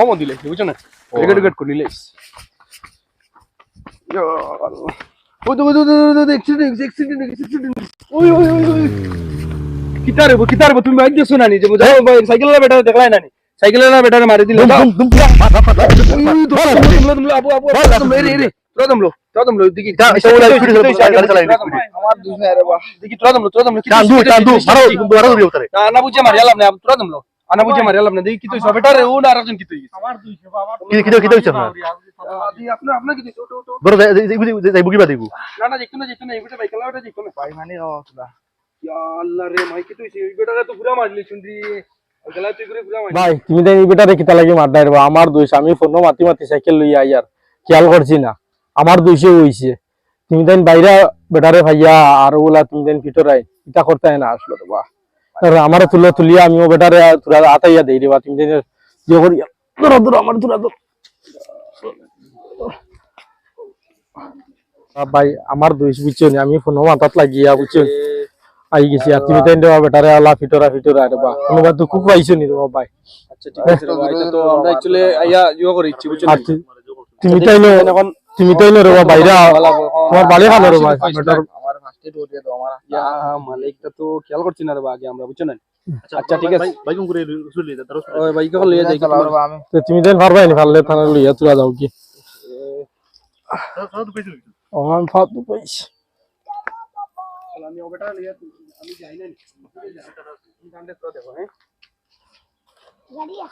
কমও দিলে বুঝছ না রেগেট রেগেট করে নিলে ওই তো ওই তো অ্যাক্সিডেন্ট অ্যাক্সিডেন্ট অ্যাক্সিডেন্ট ওই ওই ওই ওই কিতারে বো কিতারে বো তুমি বাইক দিছো না নি যে মুঝে সাইকেলের বেটা দেখলাই না নি সাইকেলের বেটারে মারি দিল আবু আবু তুমি রে রে তোরা দমলো তোরা দমলো দিকি আমার দুই না বাহ দিকি তোরা দমলো তোরা দমলো টান্দু টান্দু মারো মারো দিও তারে না না বুঝে মারি আলাম না তোরা দমলো আনা বুঝে মারি আলাম না দেখি কি তুই বেটারে ও না আরেকজন কি তুই কি ওটো ওটো বড় যাই বুকি বাদিগু না না দেখতো না দেখতো না এই বেটা বাইক লাউটা দেখতো না। ভাই মানে ইয়া আল্লাহ রে মাই কি তুই এই বেটারে তো পুরা মারলি শুনরি গলা তুই করে পুরা মারলি। ভাই তুমি তো এই বেটারে কিতা লাগি মারডাই রে আমার দোষ আমি ফোন মাতি মাতি সাইকেল লইয়া আইয়ার খেয়াল করছি না। আমার দোষে হইছে। তুমি দেন বাইরে বেটারে ভাইয়া আর ওলা তুমি দেন ভিতরাই ইটা করতে না আসলো তো বাহ। আমার তুলে তুলিয়া আমিও বেটারে তুলা আতাইয়া দেই রে বা তুমি দেন ইয়ে করিয়া। ধরো ধরো আমার তুলা ধরো। ভাই আমার দোষ বুঝছ নি? আমি ফোন মাথাত লাগিয়া বুঝছ আই গেছি আর তুমি দেন দেওয়া বেটারে আলা ফিটরা ফিটরা রে বা। কোনোবা তো খুব পাইছো নি রে ভাই? আচ্ছা ঠিক আছে রে ভাই এটা তো আমরা অ্যাকচুয়ালি আইয়া ইয়া করে ইচ্ছি বুঝছ আর তু- তুমি তাইলে তুমি তাইলে রে বাইরে তোমার খালো রে ভাই বেটার আমার ফার্স্ট এড দিয়ে দাও আমার ইয়া মালিকটা তো খেয়াল করছি না রে ভাই আগে আমরা বুঝছ না আচ্ছা ঠিক আছে বাইকুম করে রসুলি দা তারো ওই ভাই কখন লিয়ে যাই কি তোমার তো তুমি দেন পারবাই নি পারলে থানা লইয়া তুলা যাও কি তারো তো কইছো ও আমি ফাতু পাইছি আমি ও বেটা লিয়ে আমি যাই না তুমি জানতে তো দেখো হ্যাঁ গাড়িয়া